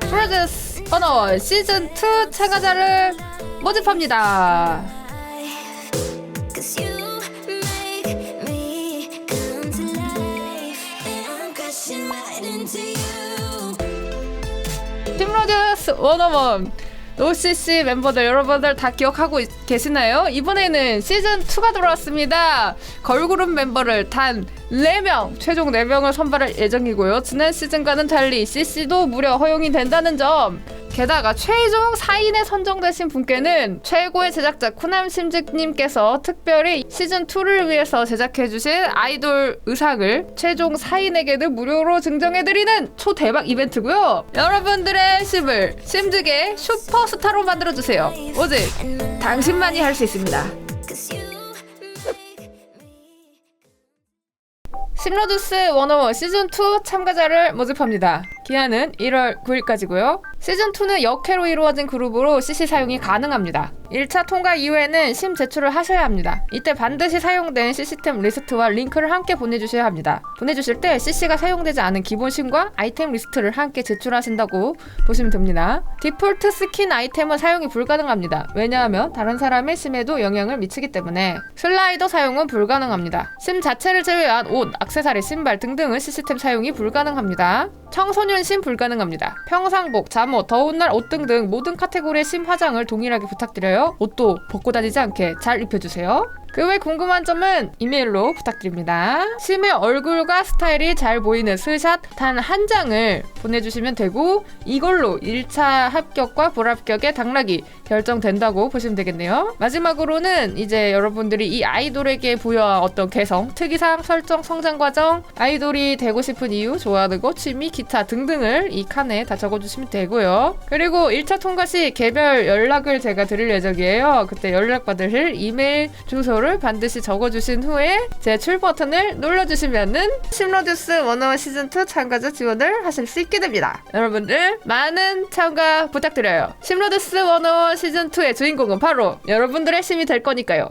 프로듀스 언어 시즌2 참가자를 모집합니다. 팀 프로듀스 원어원 OCC 멤버들 여러분들 다 기억하고 있- 계시나요? 이번에는 시즌 2가 돌아왔습니다. 걸그룹 멤버를 단 4명, 최종 4명을 선발할 예정이고요. 지난 시즌과는 달리 CC도 무려 허용이 된다는 점. 게다가 최종 4인에 선정되신 분께는 최고의 제작자 쿠남 심직님께서 특별히 시즌2를 위해서 제작해주신 아이돌 의상을 최종 4인에게는 무료로 증정해드리는 초대박 이벤트고요. 여러분들의 심을 심직의 슈퍼스타로 만들어주세요. 오직 당신만이 할 수 있습니다. 심로드스 101 시즌2 참가자를 모집합니다. 기한은 1월 9일까지고요. 시즌2는 역회로 이루어진 그룹으로 CC 사용이 가능합니다. 1차 통과 이후에는 심 제출을 하셔야 합니다. 이때 반드시 사용된 시스템 리스트와 링크를 함께 보내주셔야 합니다. 보내주실 때 CC가 사용되지 않은 기본 심과 아이템 리스트를 함께 제출하신다고 보시면 됩니다. 디폴트 스킨 아이템은 사용이 불가능합니다. 왜냐하면 다른 사람의 심에도 영향을 미치기 때문에 슬라이더 사용은 불가능합니다. 심 자체를 제외한 옷, 액세서리, 신발 등등은 시스템 사용이 불가능합니다. 청소년 심 불가능합니다. 평상복, 잠옷, 더운 날 옷 등등 모든 카테고리의 심 화장을 동일하게 부탁드려요. 옷도 벗고 다니지 않게 잘 입혀주세요. 그 외 궁금한 점은 이메일로 부탁드립니다. 심의 얼굴과 스타일이 잘 보이는 스샷 단 한 장을 보내주시면 되고 이걸로 1차 합격과 불합격의 당락이 결정된다고 보시면 되겠네요. 마지막으로는 이제 여러분들이 이 아이돌에게 부여한 어떤 개성, 특이사항, 설정, 성장 과정, 아이돌이 되고 싶은 이유, 좋아하는 것, 취미, 기타 등등을 이 칸에 다 적어주시면 되고요. 그리고 1차 통과 시 개별 연락을 제가 드릴 예정이에요. 그때 연락받으실 이메일 주소 를 반드시 적어주신 후에 제출 버튼을 눌러주시면은 심로듀스 원어원 시즌2 참가자 지원을 하실 수 있게 됩니다. 여러분들 많은 참가 부탁드려요. 심로듀스 원어원 시즌2의 주인공은 바로 여러분들의 심이 될 거니까요.